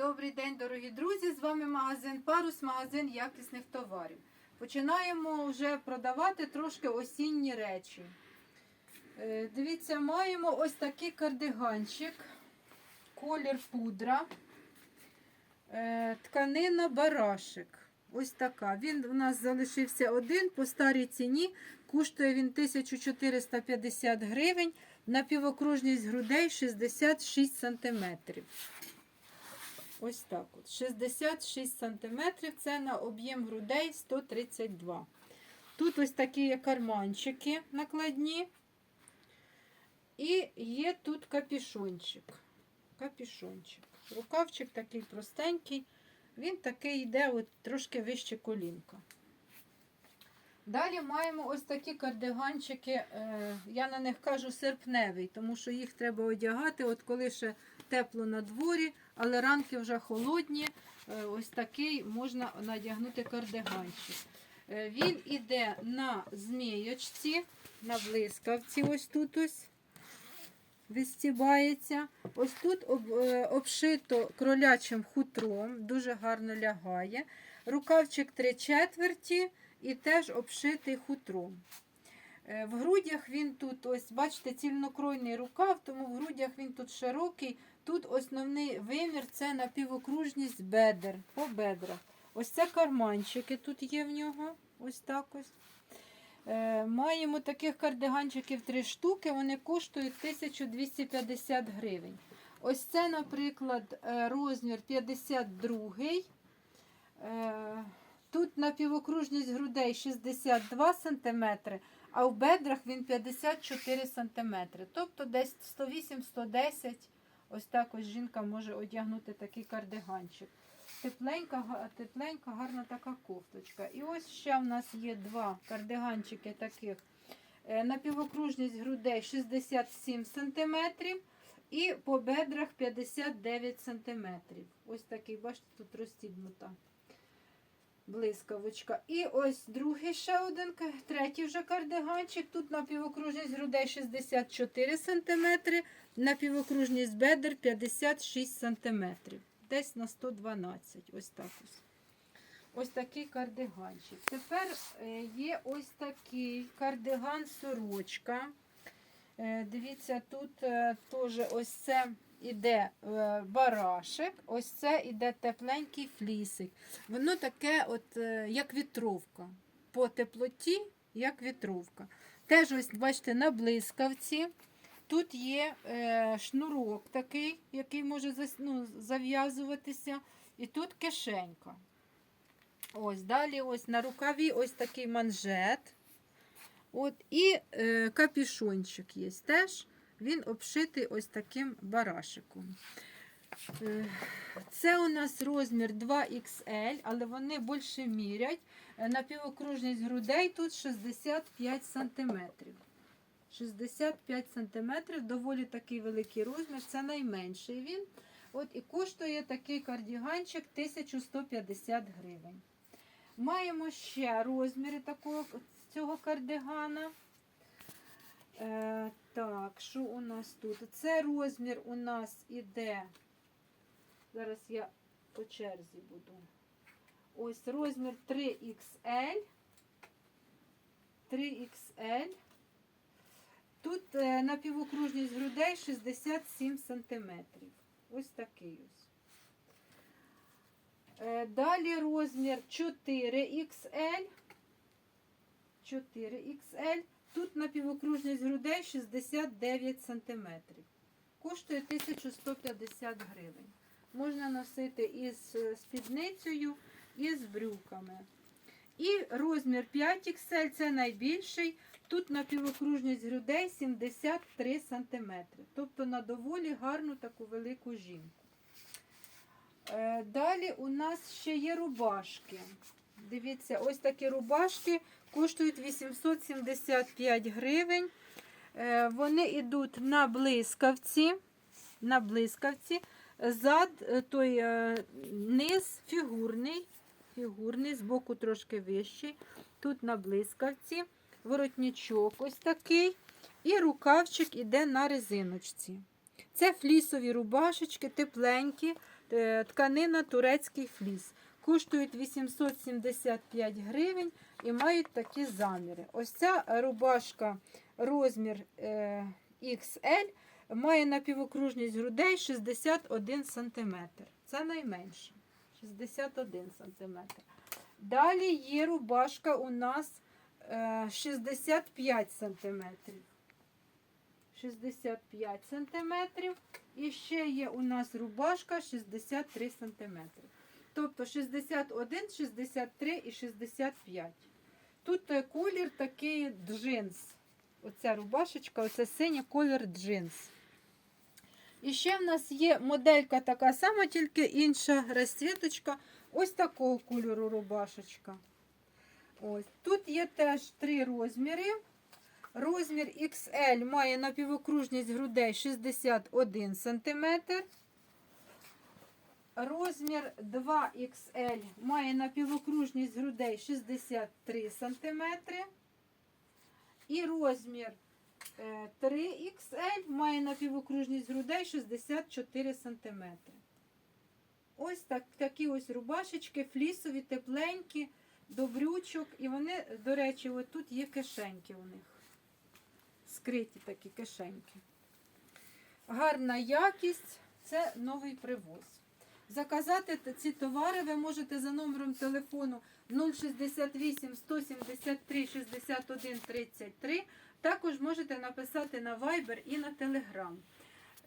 Добрий день, дорогі друзі! З вами магазин Парус, магазин якісних товарів. Починаємо вже продавати трошки осінні речі. Е, Дивіться, маємо ось такий кардиганчик, колір пудра, е, тканина барашик. Ось така. Він у нас залишився один по старій ціні. Коштує він 1450 гривень. Напівокружність грудей 66 сантиметрів. Ось так от. 66 см це на об'єм грудей 132. Тут ось такі карманчики накладні. І є тут капішончик. Капішончик. Рукавчик такий простенький. Він такий йде от трошки вище колінка. Далі маємо ось такі кардиганчики. е, Я на них кажу серпневий, тому що їх треба одягати, от коли ще тепло на дворі, але ранки вже холодні. е, Ось такий можна надягнути кардиганчик. Е, Він іде на змієчці, на блискавці, ось тут ось вистібається. Ось тут е, обшито кролячим хутром, дуже гарно лягає. Рукавчик три четверті і теж обшитий хутром. В грудях він тут, ось, бачите, цільнокройний рукав, тому в грудях він тут широкий. Тут основний вимір це напівокружність бедер, по бедрах. Ось це карманчики тут є в нього. Ось так ось. Е, маємо таких кардиганчиків три штуки, вони коштують 1250 гривень. Ось це, наприклад, е, розмір 52. Е, тут напівокружність грудей 62 см, а в бедрах він 54 см. Тобто десь 108-110 Ось так ось жінка може одягнути такий кардиганчик. Тепленька, тепленька, гарна така кофточка. І ось ще в нас є два кардиганчики таких. Е, Напівокружність грудей 67 см і по бедрах 59 см. Ось такий, бачите, тут розстібнута блискавочка. І ось другий ще один, третій вже кардиганчик. Тут напівокружність грудей 64 см, напівокружність бедер 56 см. Десь на 112. Ось так ось. Ось такий кардиганчик. Тепер е, є ось такий кардиган сорочка. Е, Дивіться, тут е, теж ось це іде е, барашек, ось це іде тепленький флісик. Воно таке, от, е, як вітровка. По теплоті, як вітровка. Теж, ось, бачите, на блискавці. Тут є е, шнурок такий, який може зас- ну, зав'язуватися. І тут кишенька. Ось, далі ось на рукаві ось такий манжет. От, і е, капішончик є теж. Він обшитий ось таким барашиком. Е, Це у нас розмір 2XL, але вони більше мірять. Е, Напівокружність грудей тут 65 см. 65 см, доволі такий великий розмір, це найменший він. От І коштує такий кардіганчик 1150 гривень. Маємо ще розміри такого, цього кардигана. Е, так, що у нас тут? Це розмір у нас іде. Зараз я по черзі буду. Ось розмір 3XL. 3XL. Тут е, напівокружність грудей 67 см. Ось такий ось. Е, далі розмір 4XL. 4XL. Тут напівокружність грудей 69 см. Коштує 1150 гривень. Можна носити із спідницею, і з брюками. І розмір 5XL це найбільший. Тут напівокружність грудей 73 см. Тобто на доволі гарну таку велику жінку. Е, Далі у нас ще є рубашки. Дивіться, ось такі рубашки коштують 875 гривень. Е, Вони йдуть на блискавці. На блискавці. Зад, е, той е, низ фігурний, фігурний, збоку трошки вищий. Тут на блискавці, воротничок ось такий. І рукавчик іде на резиночці. Це флісові рубашечки, тепленькі. Тканина турецький фліс. Коштують 875 гривень і мають такі заміри. Ось ця рубашка розмір е, XL має напівокружність грудей 61 см. Це найменше. 61 см. Далі є рубашка у нас е, 65 см. 65 см. І ще є у нас рубашка 63 см. Тобто 61, 63 і 65. Тут е, колір такий джинс. Оця рубашечка, оце синій колір джинс. І ще в нас є моделька така сама, тільки інша розцвіточка. Ось такого кольору рубашечка. Ось. Тут є теж три розміри. Розмір XL має напівокружність грудей 61 см. Розмір 2XL має напівокружність грудей 63 см. І розмір е, 3XL має напівокружність грудей 64 см. Ось так, такі ось рубашечки, флісові, тепленькі, до брючок. І вони, до речі, тут є кишеньки у них. Скриті такі кишеньки. Гарна якість це новий привоз. Заказати ці товари ви можете за номером телефону 068 173 61 33. Також можете написати на Viber і на Telegram.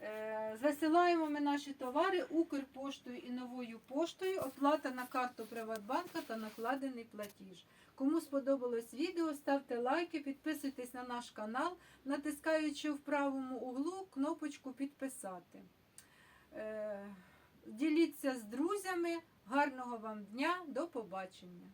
Е, Засилаємо ми наші товари Укрпоштою і новою поштою. Оплата на карту Приватбанка та накладений платіж. Кому сподобалось відео, ставте лайки, підписуйтесь на наш канал, натискаючи в правому углу кнопочку підписати. Діліться з друзями. Гарного вам дня, до побачення!